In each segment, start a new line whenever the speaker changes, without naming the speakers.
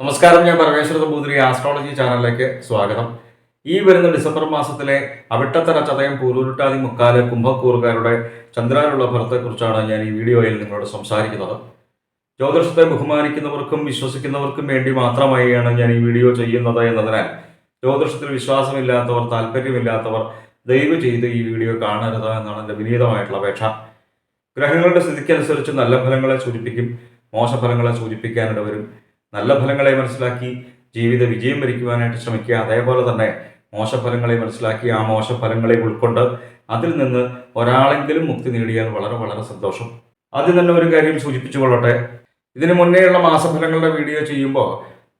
നമസ്കാരം ഞാൻ പരമേശ്വര നമ്പൂതിരി ആസ്ട്രോളജി ചാനലിലേക്ക് സ്വാഗതം. ഈ വരുന്ന ഡിസംബർ മാസത്തിലെ അവിട്ടത്തറ ചതയം പൂരൂരുട്ടാതി മുക്കാൽ കുംഭക്കൂറുകാരുടെ ചന്ദ്രാനുള്ള ഫലത്തെക്കുറിച്ചാണ് ഞാൻ ഈ വീഡിയോയിൽ നിങ്ങളോട് സംസാരിക്കുന്നത്. ജ്യോതിഷത്തെ ബഹുമാനിക്കുന്നവർക്കും വിശ്വസിക്കുന്നവർക്കും വേണ്ടി മാത്രമായാണ് ഞാൻ ഈ വീഡിയോ ചെയ്യുന്നത് എന്നതിനാൽ ജ്യോതിഷത്തിൽ വിശ്വാസമില്ലാത്തവർ താല്പര്യമില്ലാത്തവർ ദയവ് ചെയ്ത് ഈ വീഡിയോ കാണരുത് എന്നാണ് എന്റെ വിനീതമായിട്ടുള്ള അപേക്ഷ. ഗ്രഹങ്ങളുടെ സ്ഥിതിക്കനുസരിച്ച് നല്ല ഫലങ്ങളെ സൂചിപ്പിക്കും മോശഫലങ്ങളെ സൂചിപ്പിക്കാനിട വരും നല്ല ഫലങ്ങളെ മനസ്സിലാക്കി ജീവിത വിജയം വരിക്കുവാനായിട്ട് ശ്രമിക്കുക. അതേപോലെ തന്നെ മോശഫലങ്ങളെ മനസ്സിലാക്കി ആ മോശഫലങ്ങളെ ഉൾക്കൊണ്ട് അതിൽ നിന്ന് ഒരാളെങ്കിലും മുക്തി നേടിയാൽ വളരെ വളരെ സന്തോഷം. ആദ്യം തന്നെ ഒരു കാര്യം സൂചിപ്പിച്ചു കൊള്ളട്ടെ ഇതിനു മുന്നേയുള്ള മാസഫലങ്ങളുടെ വീഡിയോ ചെയ്യുമ്പോൾ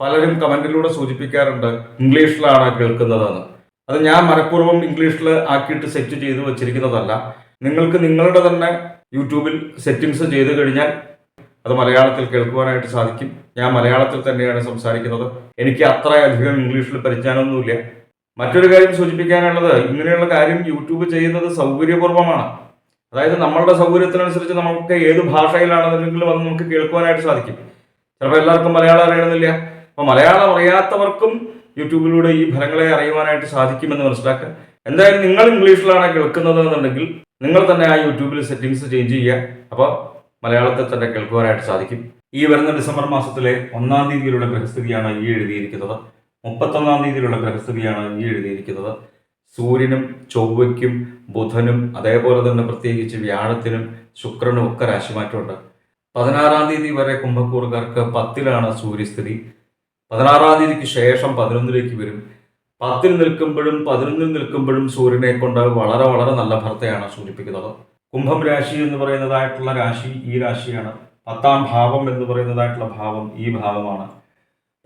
പലരും കമന്റിലൂടെ സൂചിപ്പിക്കാറുണ്ട് ഇംഗ്ലീഷിലാണ് കേൾക്കുന്നതെന്ന്. അത് ഞാൻ മനഃപൂർവം ഇംഗ്ലീഷിൽ ആക്കിയിട്ട് സെറ്റ് ചെയ്തു വെച്ചിരിക്കുന്നതല്ല. നിങ്ങൾക്ക് നിങ്ങളുടെ തന്നെ യൂട്യൂബിൽ സെറ്റിങ്സ് ചെയ്ത് കഴിഞ്ഞാൽ അത് മലയാളത്തിൽ കേൾക്കുവാനായിട്ട് സാധിക്കും. ഞാൻ മലയാളത്തിൽ തന്നെയാണ് സംസാരിക്കുന്നത്. എനിക്ക് അത്രയധികം ഇംഗ്ലീഷിൽ പരിജ്ഞാനമൊന്നുമില്ല മറ്റൊരു കാര്യം സൂചിപ്പിക്കാനുള്ളത് ഇങ്ങനെയുള്ള കാര്യം യൂട്യൂബ് ചെയ്യുന്നത് സൗകര്യപൂർവമാണ് അതായത് നമ്മളുടെ സൗകര്യത്തിനനുസരിച്ച് നമുക്ക് ഏത് ഭാഷയിലാണെന്നുണ്ടെങ്കിലും അത് നമുക്ക് കേൾക്കുവാനായിട്ട് സാധിക്കും. ചിലപ്പോൾ എല്ലാവർക്കും മലയാളം അറിയണമെന്നില്ല. അപ്പോൾ മലയാളം അറിയാത്തവർക്കും യൂട്യൂബിലൂടെ ഈ ഫലങ്ങളെ അറിയുവാനായിട്ട് സാധിക്കുമെന്ന് മനസ്സിലാക്കുക. എന്തായാലും നിങ്ങൾ ഇംഗ്ലീഷിലാണ് കേൾക്കുന്നത് എന്നുണ്ടെങ്കിൽ നിങ്ങൾ തന്നെ ആ യൂട്യൂബിൽ സെറ്റിങ്സ് ചേഞ്ച് ചെയ്യുക. അപ്പോൾ മലയാളത്തിൽ തന്നെ കേൾക്കുവാനായിട്ട് സാധിക്കും. ഈ വരുന്ന ഡിസംബർ മാസത്തിലെ ഒന്നാം തീയതിയിലുള്ള ഗ്രഹസ്ഥിതിയാണ് ഈ എഴുതിയിരിക്കുന്നത്. മുപ്പത്തൊന്നാം തീയതിയിലുള്ള ഗ്രഹസ്ഥിതിയാണ് ഈ എഴുതിയിരിക്കുന്നത്. സൂര്യനും ചൊവ്വയ്ക്കും ബുധനും അതേപോലെ തന്നെ പ്രത്യേകിച്ച് വ്യാഴത്തിനും ശുക്രനും ഒക്കെ രാശിമാറ്റമുണ്ട്. പതിനാറാം തീയതി വരെ കുംഭക്കൂറുകാർക്ക് പത്തിലാണ് സൂര്യസ്ഥിതി. പതിനാറാം തീയതിക്ക് ശേഷം പതിനൊന്നിലേക്ക് വരും. പത്തിൽ നിൽക്കുമ്പോഴും പതിനൊന്നിൽ നിൽക്കുമ്പോഴും സൂര്യനെ കൊണ്ട് വളരെ വളരെ നല്ല ഭർത്തയാണ് സൂചിപ്പിക്കുന്നത്. കുംഭം രാശി എന്ന് പറയുന്നതായിട്ടുള്ള രാശി ഈ രാശിയാണ്. പത്താം ഭാവം എന്ന് പറയുന്നതായിട്ടുള്ള ഭാവം ഈ ഭാവമാണ്.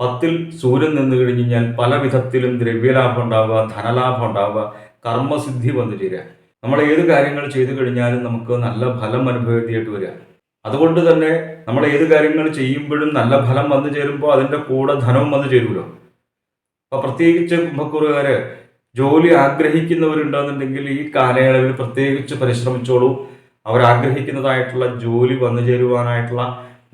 പത്തിൽ സൂര്യൻ നിന്ന് കഴിഞ്ഞ് കഴിഞ്ഞാൽ പല വിധത്തിലും ദ്രവ്യലാഭം ഉണ്ടാവുക ധനലാഭം ഉണ്ടാവുക കർമ്മസിദ്ധി വന്നു ചേരുക. നമ്മൾ ഏത് കാര്യങ്ങൾ ചെയ്തു കഴിഞ്ഞാലും നമുക്ക് നല്ല ഫലം അനുഭവത്തിയായിട്ട് വരിക. അതുകൊണ്ട് തന്നെ നമ്മൾ ഏത് കാര്യങ്ങൾ ചെയ്യുമ്പോഴും നല്ല ഫലം വന്നു ചേരുമ്പോൾ അതിന്റെ കൂടെ ധനവും വന്നു ചേരുമല്ലോ. അപ്പോൾ പ്രത്യേകിച്ച് കുംഭക്കൂറുകാര് ജോലി ആഗ്രഹിക്കുന്നവരുണ്ടെന്നുണ്ടെങ്കിൽ ഈ കാലയളവിൽ പ്രത്യേകിച്ച് പരിശ്രമിച്ചോളൂ. അവർ ആഗ്രഹിക്കുന്നതായിട്ടുള്ള ജോലി വന്നു ചേരുവാനായിട്ടുള്ള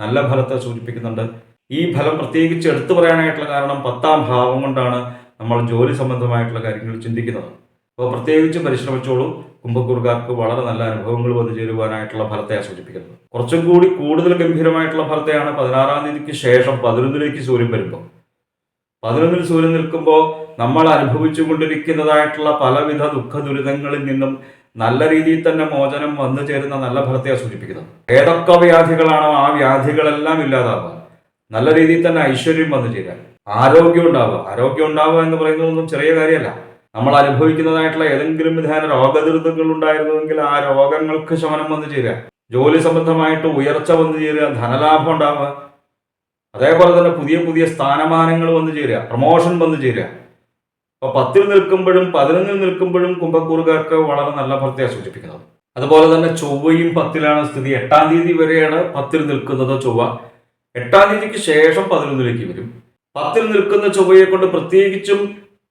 നല്ല ഫലത്തെ സൂചിപ്പിക്കുന്നുണ്ട്. ഈ ഫലം പ്രത്യേകിച്ച് എടുത്തു പറയാനായിട്ടുള്ള കാരണം പത്താം ഭാവം കൊണ്ടാണ് നമ്മൾ ജോലി സംബന്ധമായിട്ടുള്ള കാര്യങ്ങൾ ചിന്തിക്കുന്നത്. അപ്പോൾ പ്രത്യേകിച്ച് പരിശ്രമിച്ചോളൂ. കുംഭക്കൂറുകാർക്ക് വളരെ നല്ല അനുഭവങ്ങൾ വന്നു ചേരുവാനായിട്ടുള്ള ഫലത്തെയാണ് സൂചിപ്പിക്കുന്നത്. കുറച്ചും കൂടി കൂടുതൽ ഗംഭീരമായിട്ടുള്ള ഫലത്തെയാണ് പതിനാറാം തീയതിക്ക് ശേഷം പതിനൊന്നിലേക്ക് സൂര്യൻ വരുമ്പോൾ. പതിനൊന്നിൽ സൂര്യൻ നിൽക്കുമ്പോൾ നമ്മൾ അനുഭവിച്ചു കൊണ്ടിരിക്കുന്നതായിട്ടുള്ള പലവിധ ദുഃഖ ദുരിതങ്ങളിൽ നിന്നും നല്ല രീതിയിൽ തന്നെ മോചനം വന്നു ചേരുന്ന നല്ല ഫലത്തെയാണ് സൂചിപ്പിക്കുന്നത്. ഏതൊക്കെ വ്യാധികളാണോ ആ വ്യാധികളെല്ലാം ഇല്ലാതാവുക. നല്ല രീതിയിൽ തന്നെ ഐശ്വര്യം വന്നു ചേരുക. ആരോഗ്യം ഉണ്ടാവുക. ആരോഗ്യം ഉണ്ടാവുക എന്ന് പറയുന്നതൊന്നും ചെറിയ കാര്യമല്ല. നമ്മൾ അനുഭവിക്കുന്നതായിട്ടുള്ള ഏതെങ്കിലും വിധേന രോഗദുരിതങ്ങൾ ഉണ്ടായിരുന്നുവെങ്കിൽ ആ രോഗങ്ങൾക്ക് ശമനം വന്നു ചേരുക. ജോലി സംബന്ധമായിട്ട് ഉയർച്ച വന്നു ചേരുക. ധനലാഭം ഉണ്ടാവുക. അതേപോലെ തന്നെ പുതിയ പുതിയ സ്ഥാനമാനങ്ങൾ വന്നു ചേരുക. പ്രൊമോഷൻ വന്നു ചേരുക. അപ്പൊ പത്തിൽ നിൽക്കുമ്പോഴും പതിനൊന്നിൽ നിൽക്കുമ്പോഴും കുംഭക്കൂറുകാർക്ക് വളരെ നല്ല ഫലത്തെയാണ് സൂചിപ്പിക്കുന്നത്. അതുപോലെ തന്നെ ചൊവ്വയും പത്തിലാണ് സ്ഥിതി. എട്ടാം തീയതി വരെയാണ് പത്തിൽ നിൽക്കുന്നത് ചൊവ്വ. എട്ടാം തീയതിക്ക് ശേഷം പതിനൊന്നിലേക്ക് വരും. പത്തിൽ നിൽക്കുന്ന ചൊവ്വയെ കൊണ്ട് പ്രത്യേകിച്ചും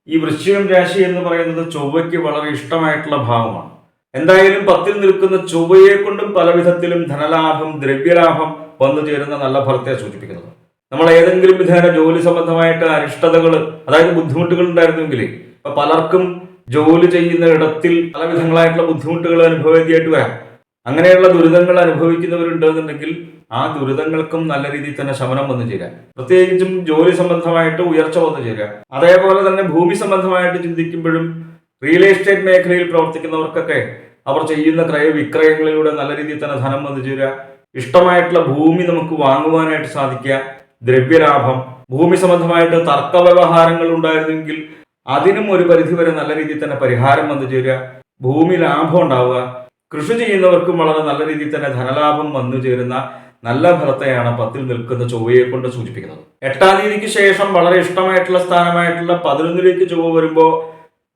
ഈ വൃശ്ചികം രാശി എന്ന് പറയുന്നത് ചൊവ്വയ്ക്ക് വളരെ ഇഷ്ടമായിട്ടുള്ള ഭാവമാണ്. എന്തായാലും പത്തിൽ നിൽക്കുന്ന ചൊവ്വയെ കൊണ്ടും പലവിധത്തിലും ധനലാഭം ദ്രവ്യലാഭം വന്നു ചേരുന്ന നല്ല ഫലത്തെ സൂചിപ്പിക്കുന്നത്. നമ്മൾ ഏതെങ്കിലും വിധേന ജോലി സംബന്ധമായിട്ട് അനിഷ്ടതകൾ അതായത് ബുദ്ധിമുട്ടുകൾ ഉണ്ടായിരുന്നെങ്കിൽ ഇപ്പൊ പലർക്കും ജോലി ചെയ്യുന്ന ഇടത്തിൽ പല വിധങ്ങളായിട്ടുള്ള ബുദ്ധിമുട്ടുകൾ അനുഭവേണ്ടിയായിട്ട് വരാം. അങ്ങനെയുള്ള ദുരിതങ്ങൾ അനുഭവിക്കുന്നവരുണ്ടെന്നുണ്ടെങ്കിൽ ആ ദുരിതങ്ങൾക്കും നല്ല രീതിയിൽ തന്നെ ശമനം വന്നു ചേരാം പ്രത്യേകിച്ചും ജോലി സംബന്ധമായിട്ട് ഉയർച്ച വന്നു ചേരാം അതേപോലെ തന്നെ ഭൂമി സംബന്ധമായിട്ട് ചിന്തിക്കുമ്പോഴും റിയൽ എസ്റ്റേറ്റ് മേഖലയിൽ പ്രവർത്തിക്കുന്നവർക്കൊക്കെ അവർ ചെയ്യുന്ന ക്രയവിക്രയങ്ങളിലൂടെ നല്ല രീതിയിൽ തന്നെ ധനം വന്നു ചേരുക. ഇഷ്ടമായിട്ടുള്ള ഭൂമി നമുക്ക് വാങ്ങുവാനായിട്ട് സാധിക്കുക. ദ്രവ്യലാഭം ഭൂമി സംബന്ധമായിട്ട് തർക്ക വ്യവഹാരങ്ങൾ ഉണ്ടായിരുന്നെങ്കിൽ അതിനും ഒരു പരിധിവരെ നല്ല രീതിയിൽ തന്നെ പരിഹാരം വന്നു ചേരുക ഭൂമി ലാഭം ഉണ്ടാവുക കൃഷി ചെയ്യുന്നവർക്കും വളരെ നല്ല രീതിയിൽ തന്നെ ധനലാഭം വന്നു ചേരുന്ന നല്ല ഫലത്തെയാണ് പത്തിൽ നിൽക്കുന്ന ചൊവ്വയെ കൊണ്ട് സൂചിപ്പിക്കുന്നത്. എട്ടാം തീയതിക്ക് ശേഷം വളരെ ഇഷ്ടമായിട്ടുള്ള സ്ഥാനമായിട്ടുള്ള പതിനൊന്നിലേക്ക് ചൊവ്വ വരുമ്പോൾ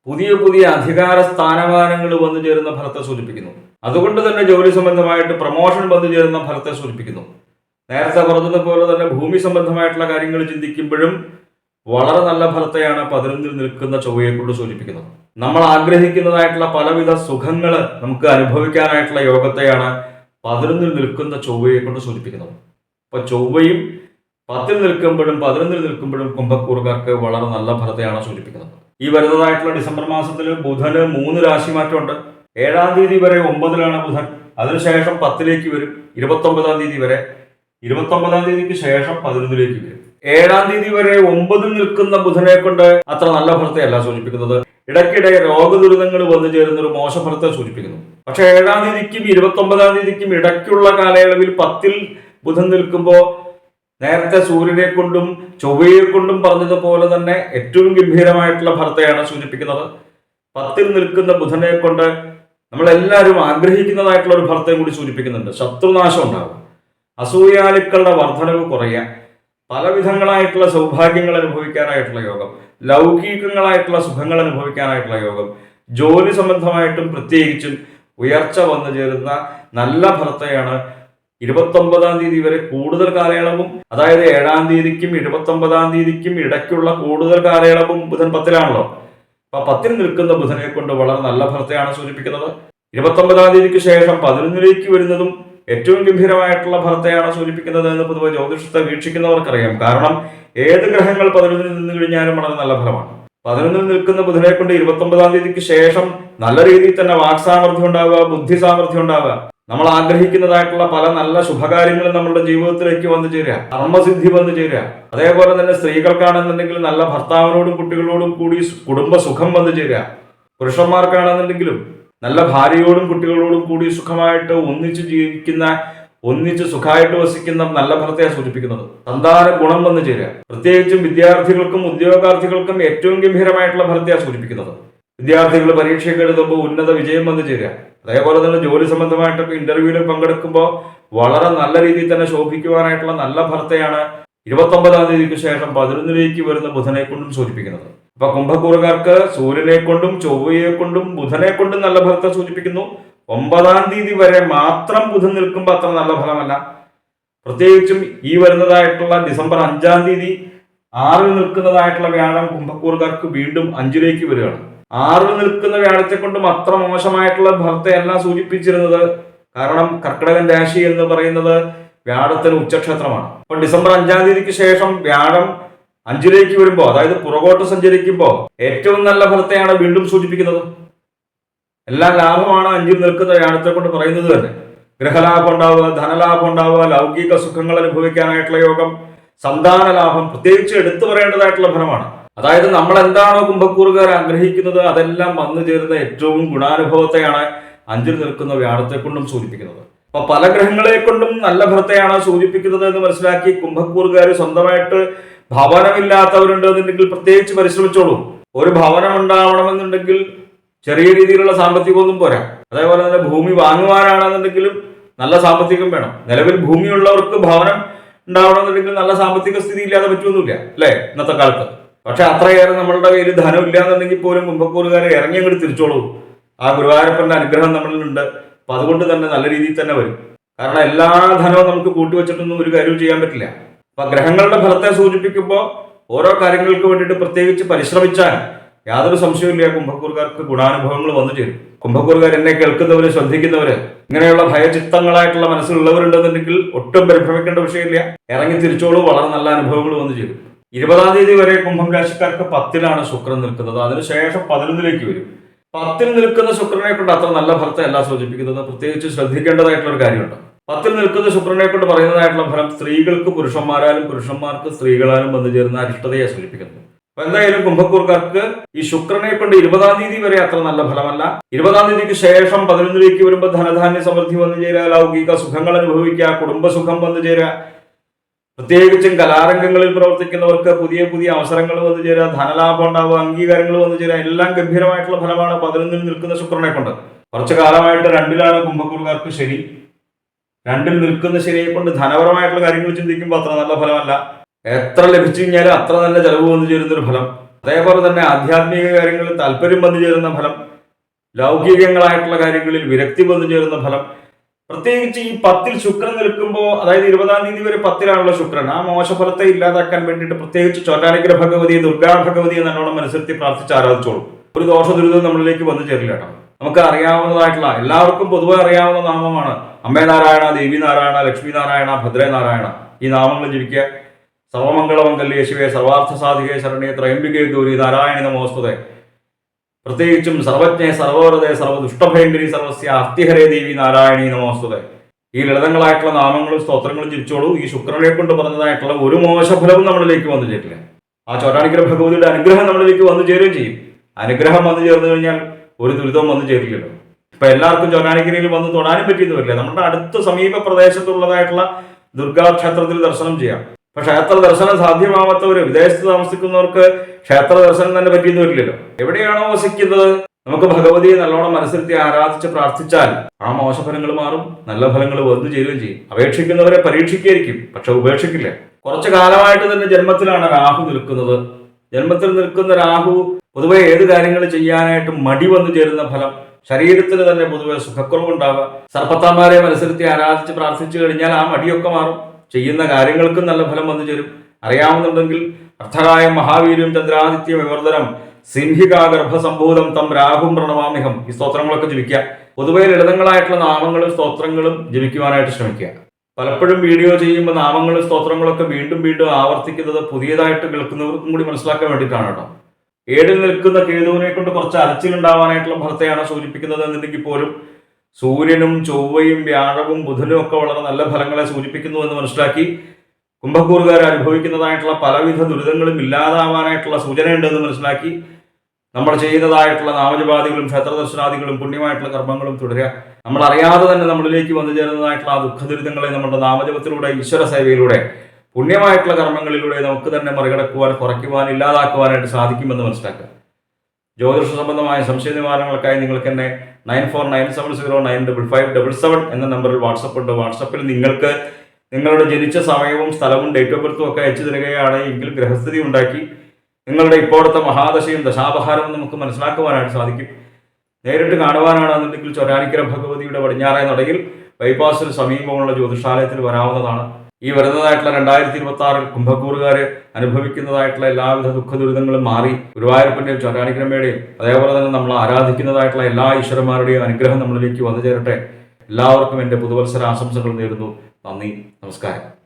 പുതിയ പുതിയ അധികാര സ്ഥാനമാനങ്ങൾ വന്നു ചേരുന്ന ഫലത്തെ സൂചിപ്പിക്കുന്നു. അതുകൊണ്ട് തന്നെ ജോലി സംബന്ധമായിട്ട് പ്രമോഷൻ വന്നു ചേരുന്ന ഫലത്തെ സൂചിപ്പിക്കുന്നു. നേരത്തെ പറഞ്ഞതുപോലെ തന്നെ ഭൂമി സംബന്ധമായിട്ടുള്ള കാര്യങ്ങൾ ചിന്തിക്കുമ്പോഴും വളരെ നല്ല ഫലത്തെയാണ് പതിനൊന്നിൽ നിൽക്കുന്ന ചൊവ്വയെ കൊണ്ട് സൂചിപ്പിക്കുന്നത്. നമ്മൾ ആഗ്രഹിക്കുന്നതായിട്ടുള്ള പലവിധ സുഖങ്ങൾ നമുക്ക് അനുഭവിക്കാനായിട്ടുള്ള യോഗത്തെയാണ് പതിനൊന്നിൽ നിൽക്കുന്ന ചൊവ്വയെ കൊണ്ട് സൂചിപ്പിക്കുന്നത്. അപ്പൊ ചൊവ്വയും പത്തിൽ നിൽക്കുമ്പോഴും പതിനൊന്നിൽ നിൽക്കുമ്പോഴും കുംഭക്കൂറുകാർക്ക് വളരെ നല്ല ഫലത്തെയാണ് സൂചിപ്പിക്കുന്നത്. ഈ വരുന്നതായിട്ടുള്ള ഡിസംബർ മാസത്തിൽ ബുധന് മൂന്ന് രാശി മാറ്റമുണ്ട് ഏഴാം തീയതി വരെ ഒമ്പതിലാണ് ബുധൻ. അതിനുശേഷം പത്തിലേക്ക് വരും. ഇരുപത്തൊമ്പതാം തീയതി വരെ ഇരുപത്തൊമ്പതാം തീയതിക്ക് ശേഷം പതിനൊന്നിലേക്ക് വരും. ഏഴാം തീയതി വരെ ഒമ്പതിൽ നിൽക്കുന്ന ബുധനെ കൊണ്ട് അത്ര നല്ല ഫലത്തെയല്ല സൂചിപ്പിക്കുന്നത്. ഇടയ്ക്കിടെ രോഗദുരിതങ്ങൾ വന്നു ചേരുന്ന ഒരു മോശഫലത്തെ സൂചിപ്പിക്കുന്നു. പക്ഷെ ഏഴാം തീയതിക്കും ഇരുപത്തൊമ്പതാം തീയതിക്കും ഇടയ്ക്കുള്ള കാലയളവിൽ പത്തിൽ ബുധൻ നിൽക്കുമ്പോൾ നേരത്തെ സൂര്യനെ കൊണ്ടും ചൊവ്വയെ കൊണ്ടും പറഞ്ഞതുപോലെ തന്നെ ഏറ്റവും ഗംഭീരമായിട്ടുള്ള ഫലത്തെയാണ് സൂചിപ്പിക്കുന്നത്. പത്തിൽ നിൽക്കുന്ന ബുധനെ കൊണ്ട് നമ്മളെല്ലാവരും ആഗ്രഹിക്കുന്നതായിട്ടുള്ള ഒരു ഫലത്തെയും കൂടി സൂചിപ്പിക്കുന്നുണ്ട്. ശത്രുനാശം ഉണ്ടാകും. അസൂയാലുക്കളുടെ വർധനവ് കുറയുക. പലവിധങ്ങളായിട്ടുള്ള സൗഭാഗ്യങ്ങൾ അനുഭവിക്കാനായിട്ടുള്ള യോഗം. ലൗകികങ്ങളായിട്ടുള്ള സുഖങ്ങൾ അനുഭവിക്കാനായിട്ടുള്ള യോഗം. ജോലി സംബന്ധമായിട്ടും പ്രത്യേകിച്ചും ഉയർച്ച വന്നു ചേരുന്ന നല്ല ഫലത്തെയാണ് ഇരുപത്തൊമ്പതാം തീയതി വരെ കൂടുതൽ കാലയളവും അതായത് ഏഴാം തീയതിക്കും ഇരുപത്തൊമ്പതാം തീയതിക്കും ഇടയ്ക്കുള്ള കൂടുതൽ കാലയളവും ബുധൻ പത്തിലാണല്ലോ. അപ്പൊ പത്തിൽ നിൽക്കുന്ന ബുധനെ കൊണ്ട് വളരെ നല്ല ഫലത്തെയാണ് സൂചിപ്പിക്കുന്നത്. ഇരുപത്തൊമ്പതാം തീയതിക്ക് ശേഷം പതിനൊന്നിലേക്ക് വരുന്നതും ഏറ്റവും ഗംഭീരമായിട്ടുള്ള ഫലത്തെയാണ് സൂചിപ്പിക്കുന്നത് എന്ന് പൊതുവെ ജ്യോതിഷത്തെ വീക്ഷിക്കുന്നവർക്കറിയാം. കാരണം ഏത് ഗ്രഹങ്ങൾ പതിനൊന്നിൽ നിന്ന് കഴിഞ്ഞാലും വളരെ നല്ല ഫലമാണ്. പതിനൊന്നിൽ നിൽക്കുന്ന ബുധനെ കൊണ്ട് ഇരുപത്തൊമ്പതാം തീയതിക്ക് ശേഷം നല്ല രീതിയിൽ തന്നെ വാക്സാമർഥ്യം ഉണ്ടാവുക ബുദ്ധി സാമർഥ്യം ഉണ്ടാവുക. നമ്മൾ ആഗ്രഹിക്കുന്നതായിട്ടുള്ള പല നല്ല ശുഭകാര്യങ്ങളും നമ്മുടെ ജീവിതത്തിലേക്ക് വന്നു ചേരുക. കർമ്മസിദ്ധി വന്നു ചേരുക. അതേപോലെ തന്നെ സ്ത്രീകൾക്കാണെന്നുണ്ടെങ്കിൽ നല്ല ഭർത്താവിനോടും കുട്ടികളോടും കൂടി കുടുംബ സുഖം വന്നു ചേരുക. പുരുഷന്മാർക്കാണെന്നുണ്ടെങ്കിലും നല്ല ഭാര്യയോടും കുട്ടികളോടും കൂടി സുഖമായിട്ട് ഒന്നിച്ച് ജീവിക്കുന്ന ഒന്നിച്ച് സുഖമായിട്ട് വസിക്കുന്ന നല്ല ഫലത്തെയാണ് സൂചിപ്പിക്കുന്നത്. സന്താന ഗുണം വന്നു ചേരുക. പ്രത്യേകിച്ചും വിദ്യാർത്ഥികൾക്കും ഉദ്യോഗാർത്ഥികൾക്കും ഏറ്റവും ഗംഭീരമായിട്ടുള്ള ഫലത്തെയാണ് സൂചിപ്പിക്കുന്നത്. വിദ്യാർത്ഥികൾ പരീക്ഷയൊക്കെ എഴുതുമ്പോൾ ഉന്നത വിജയം വന്നു ചേരുക. അതേപോലെ തന്നെ ജോലി സംബന്ധമായിട്ടൊക്കെ ഇന്റർവ്യൂവിൽ പങ്കെടുക്കുമ്പോൾ വളരെ നല്ല രീതിയിൽ തന്നെ ശോഭിക്കുവാനായിട്ടുള്ള നല്ല ഫലത്തെയാണ് ഇരുപത്തൊമ്പതാം തീയതിക്ക് ശേഷം പതിനൊന്നിലേക്ക് വരുന്ന ബുധനെ കൊണ്ടും സൂചിപ്പിക്കുന്നത്. അപ്പൊ കുംഭക്കൂറുകാർക്ക് സൂര്യനെ കൊണ്ടും ചൊവ്വയെ കൊണ്ടും ബുധനെ കൊണ്ടും നല്ല ഫലത്തെ സൂചിപ്പിക്കുന്നു. ഒമ്പതാം തീയതി വരെ മാത്രം ബുധൻ നിൽക്കുമ്പോൾ അത്ര നല്ല ഫലമല്ല. പ്രത്യേകിച്ചും ഈ വരുന്നതായിട്ടുള്ള ഡിസംബർ അഞ്ചാം തീയതി ആറിൽ നിൽക്കുന്നതായിട്ടുള്ള വ്യാഴം കുംഭക്കൂറുകാർക്ക് വീണ്ടും അഞ്ചിലേക്ക് വരികയാണ്. ആറിൽ നിൽക്കുന്ന വ്യാഴത്തെ കൊണ്ടും അത്ര മോശമായിട്ടുള്ള ഫലത്തെയല്ല സൂചിപ്പിച്ചിരുന്നത്. കാരണം കർക്കിടകൻ രാശി എന്ന് പറയുന്നത് വ്യാഴത്തിന് ഉച്ചക്ഷേത്രമാണ്. അപ്പൊ ഡിസംബർ അഞ്ചാം തീയതിക്ക് ശേഷം വ്യാഴം അഞ്ചിലേക്ക് വരുമ്പോൾ അതായത് പുറകോട്ട് സഞ്ചരിക്കുമ്പോൾ ഏറ്റവും നല്ല ഫലത്തെയാണ് വീണ്ടും സൂചിപ്പിക്കുന്നത്. എല്ലാ ലാഭമാണ് അഞ്ചിൽ നിൽക്കുന്ന വ്യാഴത്തെ കൊണ്ട് പറയുന്നത് തന്നെ. ഗ്രഹലാഭം ഉണ്ടാവുക ധനലാഭം ഉണ്ടാവുക ലൗകിക സുഖങ്ങൾ അനുഭവിക്കാനായിട്ടുള്ള യോഗം സന്താന ലാഭം പ്രത്യേകിച്ച് എടുത്തു പറയേണ്ടതായിട്ടുള്ള ഫലമാണ്. അതായത് നമ്മൾ എന്താണോ കുംഭക്കൂറുകാർ ആഗ്രഹിക്കുന്നത് അതെല്ലാം വന്നു ചേരുന്ന ഏറ്റവും ഗുണാനുഭവത്തെയാണ് അഞ്ചിൽ നിൽക്കുന്ന വ്യാഴത്തെ കൊണ്ടും സൂചിപ്പിക്കുന്നത്. അപ്പൊ പല ഗ്രഹങ്ങളെ കൊണ്ടും നല്ല ഫലത്തെയാണ് സൂചിപ്പിക്കുന്നത് എന്ന് മനസ്സിലാക്കി കുംഭക്കൂറുകാർ സ്വന്തമായിട്ട് ഭവനമില്ലാത്തവരുണ്ട് എന്നുണ്ടെങ്കിൽ പ്രത്യേകിച്ച് പരിശ്രമിച്ചോളൂ. ഒരു ഭവനം ഉണ്ടാവണമെന്നുണ്ടെങ്കിൽ ചെറിയ രീതിയിലുള്ള സാമ്പത്തികമൊന്നും പോരാ. അതേപോലെ തന്നെ ഭൂമി വാങ്ങുവാനാണെന്നുണ്ടെങ്കിലും നല്ല സാമ്പത്തികം വേണം. നിലവിൽ ഭൂമിയുള്ളവർക്ക് ഭവനം ഉണ്ടാവണമെന്നുണ്ടെങ്കിൽ നല്ല സാമ്പത്തിക സ്ഥിതി ഇല്ലാതെ പറ്റുമൊന്നുമില്ല അല്ലേ? ഇന്നത്തെ കാലത്ത്. പക്ഷെ അത്രയേറെ നമ്മളുടെ കയ്യിൽ ധനം ഇല്ലാന്നുണ്ടെങ്കിൽ പോലും കുമ്പക്കൂറുകാരെ ഇറങ്ങി അങ്ങോട്ട് തിരിച്ചോളൂ. ആ ഗുരുവായൂരപ്പന്റെ അനുഗ്രഹം നമ്മളിലുണ്ട്. അപ്പൊ അതുകൊണ്ട് തന്നെ നല്ല രീതിയിൽ തന്നെ വരും. കാരണം എല്ലാ ധനവും നമുക്ക് കൂട്ടിവെച്ചിട്ടൊന്നും ഒരു കാര്യവും ചെയ്യാൻ പറ്റില്ല. അപ്പൊ ഗ്രഹങ്ങളുടെ ഫലത്തെ സൂചിപ്പിക്കുമ്പോൾ ഓരോ കാര്യങ്ങൾക്ക് വേണ്ടിയിട്ട് പ്രത്യേകിച്ച് പരിശ്രമിച്ചാൽ യാതൊരു സംശയമില്ല കുംഭക്കൂർക്കാർക്ക് ഗുണാനുഭവങ്ങൾ വന്നു ചേരും. കുംഭക്കൂർക്കാർ എന്നെ കേൾക്കുന്നവര് ശ്രദ്ധിക്കുന്നവര് ഇങ്ങനെയുള്ള ഭയചിത്തങ്ങളായിട്ടുള്ള മനസ്സിലുള്ളവരുണ്ടെന്നുണ്ടെങ്കിൽ ഒട്ടും പരിഭ്രമിക്കേണ്ട വിഷയമില്ല. ഇറങ്ങി തിരിച്ചോളൂ വളരെ നല്ല അനുഭവങ്ങൾ വന്നു ചേരും. ഇരുപതാം തീയതി വരെ കുംഭം രാശിക്കാർക്ക് പത്തിലാണ് ശുക്രൻ നിൽക്കുന്നത്. അതിനുശേഷം പതിനൊന്നിലേക്ക് വരും. പത്തിൽ നിൽക്കുന്ന ശുക്രനെ കൊണ്ട് അത്ര നല്ല ഫലത്തെ അല്ല സൂചിപ്പിക്കുന്നത്. പ്രത്യേകിച്ച് ശ്രദ്ധിക്കേണ്ടതായിട്ടുള്ള ഒരു കാര്യമുണ്ട്. പത്തിൽ നിൽക്കുന്ന ശുക്രനെ കൊണ്ട് പറയുന്നതായിട്ടുള്ള ഫലം സ്ത്രീകൾക്ക് പുരുഷന്മാരാലും പുരുഷന്മാർക്ക് സ്ത്രീകളാലും വന്നു ചേരുന്ന അരിഷ്ടതയെ സൂചിപ്പിക്കുന്നു അപ്പൊ എന്തായാലും കുംഭക്കൂർക്കാർക്ക് ഈ ശുക്രനെ കൊണ്ട് ഇരുപതാം തീയതി വരെ അത്ര നല്ല ഫലമല്ല. ഇരുപതാം തീയതിക്ക് ശേഷം പതിനൊന്നിലേക്ക് വരുമ്പോൾ ധനധാന്യ സമൃദ്ധി വന്നു ചേരുക ലൗകിക സുഖങ്ങൾ അനുഭവിക്കുക കുടുംബസുഖം വന്നു ചേരുക പ്രത്യേകിച്ചും കലാരംഗങ്ങളിൽ പ്രവർത്തിക്കുന്നവർക്ക് പുതിയ പുതിയ അവസരങ്ങൾ വന്നു ചേരുക ധനലാഭം ഉണ്ടാവുക അംഗീകാരങ്ങൾ വന്നു ചേരുക എല്ലാം ഗംഭീരമായിട്ടുള്ള ഫലമാണ് പതിനൊന്നിൽ നിൽക്കുന്ന ശുക്രനെ കൊണ്ട്. കുറച്ചു കാലമായിട്ട് രണ്ടിലാണ് കുംഭക്കൂർക്കാർക്ക് ശരി രണ്ടിൽ നിൽക്കുന്ന ശരിയെ കൊണ്ട് ധനപരമായിട്ടുള്ള കാര്യങ്ങൾ ചിന്തിക്കുമ്പോൾ അത്ര നല്ല ഫലമല്ല. എത്ര ലഭിച്ചു കഴിഞ്ഞാലും അത്ര നല്ല ചെലവ് വന്നു ചേരുന്ന ഒരു ഫലം. അതേപോലെ തന്നെ ആധ്യാത്മിക കാര്യങ്ങളിൽ താല്പര്യം വന്നു ചേരുന്ന ഫലം ലൗകികങ്ങളായിട്ടുള്ള കാര്യങ്ങളിൽ വിരക്തി വന്നു ചേരുന്ന ഫലം. പ്രത്യേകിച്ച് ഈ പത്തിൽ ശുക്രൻ നിൽക്കുമ്പോൾ അതായത് ഇരുപതാം തീയതി വരെ പത്തിലാണുള്ള ശുക്രൻ. ആ മോശഫലത്തെ ഇല്ലാതാക്കാൻ വേണ്ടിയിട്ട് പ്രത്യേകിച്ച് ചോറ്റാനിഗ്ര ഭഗവതിയെ ദുർഗാ ഭഗവതിയെ നല്ലോണം മനസ്സിലത്തി പ്രാർത്ഥിച്ച് ആരാധിച്ചോളൂ. ഒരു ദോഷ ദുരിതം നമ്മളിലേക്ക് വന്നു ചേരില്ല കേട്ടോ. നമുക്ക് അറിയാവുന്നതായിട്ടുള്ള എല്ലാവർക്കും പൊതുവെ അറിയാവുന്ന നാമമാണ്. അമ്മേ നാരായണ ദേവി നാരായണ ലക്ഷ്മി നാരായണ ഭദ്രേ നാരായണ ഈ നാമങ്ങൾ ജപിക്കുക സർവമംഗളമംഗല്യ ശിവേ സർവാർത്ഥ സാധികേ ശരണേ ത്രയംബികേ ഗൗരി നാരായണി നമോസ്തുതേ. പ്രത്യേകിച്ചും സർവജ്ഞ സർവവരതേ സർവദുഷ്ടഭയങ്കരി സർവസ്യ അർത്തിഹരേ ദേവി നാരായണി നമോസ്തുതേ. ഈ ലളിതങ്ങളായിട്ടുള്ള നാമങ്ങളും സ്തോത്രങ്ങളും ജീവിച്ചോളൂ ഈ ശുക്രനെ കൊണ്ട് പറഞ്ഞതായിട്ടുള്ള ഒരു മോശഫലവും നമ്മളിലേക്ക് വന്നു ചേരില്ല. ആ ചോരാണിഗ്രഹ ഭഗവതിയുടെ അനുഗ്രഹം നമ്മളിലേക്ക് വന്നു ചേരുകയും ചെയ്യും. അനുഗ്രഹം വന്നു ചേർന്നു കഴിഞ്ഞാൽ ഒരു ദുരിതവും വന്നു ചേരില്ലല്ലോ. ഇപ്പൊ എല്ലാവർക്കും ചോരാണിക്കരയിൽ വന്ന് തൊടാനും പറ്റിയെന്ന് വരില്ല. നമ്മുടെ അടുത്ത സമീപ പ്രദേശത്തുള്ളതായിട്ടുള്ള ദുർഗാ ക്ഷേത്രത്തിൽ ദർശനം ചെയ്യാം. ഇപ്പൊ ക്ഷേത്ര ദർശനം സാധ്യമാവാത്തവര് വിദേശത്ത് താമസിക്കുന്നവർക്ക് ക്ഷേത്ര ദർശനം തന്നെ പറ്റിയെന്ന് വരില്ലല്ലോ. എവിടെയാണോ വസിക്കുന്നത്? നമുക്ക് ഭഗവതിയെ നല്ലോണം മനസ്സിരുത്തി ആരാധിച്ച് പ്രാർത്ഥിച്ചാൽ ആ മോശഫലങ്ങൾ മാറും നല്ല ഫലങ്ങൾ വന്നു ചെയ്യുകയും ചെയ്യും. അപേക്ഷിക്കുന്നവരെ പരീക്ഷിക്കായിരിക്കും പക്ഷെ ഉപേക്ഷിക്കില്ല. കുറച്ചു കാലമായിട്ട് തന്നെ ജന്മത്തിലാണ് രാഹു നിൽക്കുന്നത്. ജന്മത്തിൽ നിൽക്കുന്ന രാഹു പൊതുവെ ഏത് കാര്യങ്ങൾ ചെയ്യാനായിട്ട് മടി വന്നു ചേരുന്ന ഫലം ശരീരത്തിന് തന്നെ പൊതുവെ സുഖക്കുറവുണ്ടാവുക സർപ്പത്താന്മാരെ മനസ്സിലത്തി ആരാധിച്ച് പ്രാർത്ഥിച്ചു കഴിഞ്ഞാൽ ആ മടിയൊക്കെ മാറും. ചെയ്യുന്ന കാര്യങ്ങൾക്കും നല്ല ഫലം വന്നു ചേരും. അറിയാവുന്നുണ്ടെങ്കിൽ അർത്ഥകായം മഹാവീര്യം ചന്ദ്രാദിത്യ വിവർദ്ധനം സിംഹികാ ഗർഭസംഭൂതം തം രാഹും പ്രണമാമിഹം ഈ സ്തോത്രങ്ങളൊക്കെ ജപിക്കുക. പൊതുവെ ലളിതങ്ങളായിട്ടുള്ള നാമങ്ങളും സ്തോത്രങ്ങളും ജപിക്കുവാനായിട്ട് ശ്രമിക്കുക. പലപ്പോഴും വീഡിയോ ചെയ്യുമ്പോൾ നാമങ്ങളും സ്തോത്രങ്ങളൊക്കെ വീണ്ടും വീണ്ടും ആവർത്തിക്കുന്നത് പുതിയതായിട്ട് കേൾക്കുന്നവർക്കും കൂടി മനസ്സിലാക്കാൻ വേണ്ടിയിട്ടാണ് കേട്ടോ. ഏടിൽ നിൽക്കുന്ന കേതുവിനെ കൊണ്ട് കുറച്ച് അരച്ചിലുണ്ടാവാനായിട്ടുള്ള ഫലത്തെയാണ് സൂചിപ്പിക്കുന്നത് എന്നുണ്ടെങ്കിൽ പോലും സൂര്യനും ചൊവ്വയും വ്യാഴവും ബുധനും ഒക്കെ വളരെ നല്ല ഫലങ്ങളെ സൂചിപ്പിക്കുന്നു എന്ന് മനസ്സിലാക്കി കുംഭക്കൂറുകാർ അനുഭവിക്കുന്നതായിട്ടുള്ള പലവിധ ദുരിതങ്ങളും ഇല്ലാതാവാനായിട്ടുള്ള സൂചനയുണ്ടെന്ന് മനസ്സിലാക്കി നമ്മൾ ചെയ്യുന്നതായിട്ടുള്ള നാമജപാദികളും ക്ഷേത്രദർശനാദികളും പുണ്യമായിട്ടുള്ള കർമ്മങ്ങളും തുടരുക. നമ്മൾ അറിയാതെ തന്നെ നമ്മളിലേക്ക് വന്നു ചേരുന്നതായിട്ടുള്ള ആ ദുഃഖ ദുരിതങ്ങളെ നമ്മുടെ നാമജപത്തിലൂടെ ഈശ്വര സേവയിലൂടെ പുണ്യമായിട്ടുള്ള കർമ്മങ്ങളിലൂടെ നമുക്ക് തന്നെ മറികടക്കുവാൻ കുറയ്ക്കുവാൻ ഇല്ലാതാക്കുവാനായിട്ട് സാധിക്കുമെന്ന് മനസ്സിലാക്കുക. ജ്യോതിഷ സംബന്ധമായ സംശയ നിവാരണങ്ങൾക്കായി നിങ്ങൾക്ക് എന്നെ nine four nine seven zero nine double five double seven എന്ന നമ്പറിൽ വാട്സപ്പ് ഉണ്ട്. വാട്സപ്പിൽ നിങ്ങൾക്ക് നിങ്ങളുടെ ജനിച്ച സമയവും സ്ഥലവും ഡേറ്റ് ഓഫ് ബർത്തും ഒക്കെ അയച്ചു തരികയാണ് എങ്കിൽ ഗ്രഹസ്ഥിതി ഉണ്ടാക്കി നിങ്ങളുടെ ഇപ്പോഴത്തെ മഹാദശയും ദശാപഹാരവും നമുക്ക് മനസ്സിലാക്കുവാനായിട്ട് സാധിക്കും. നേരിട്ട് കാണുവാനാണെന്നുണ്ടെങ്കിൽ ചൊരാനിക്കര ഭഗവതിയുടെ പടിഞ്ഞാറേ നടയിൽ ബൈപ്പാസിന് സമീപമുള്ള ജ്യോതിഷാലയത്തിൽ വരാവുന്നതാണ്. ഈ വരുന്നതായിട്ടുള്ള രണ്ടായിരത്തി ഇരുപത്തി ആറിൽ കുംഭക്കൂറുകാര് അനുഭവിക്കുന്നതായിട്ടുള്ള എല്ലാവിധ ദുഃഖ ദുരിതങ്ങളും മാറി. ഗുരുവായൂരപ്പന്റെയും ചൊരാനിക്കരമ്മയുടെയും അതേപോലെ തന്നെ നമ്മൾ ആരാധിക്കുന്നതായിട്ടുള്ള എല്ലാ ഈശ്വരന്മാരുടെയും അനുഗ്രഹം നമ്മളിലേക്ക് വന്നു ചേരട്ടെ. എല്ലാവർക്കും എന്റെ പുതുവത്സര ആശംസകൾ നേരുന്നു. നന്ദി. നമസ്കാരം.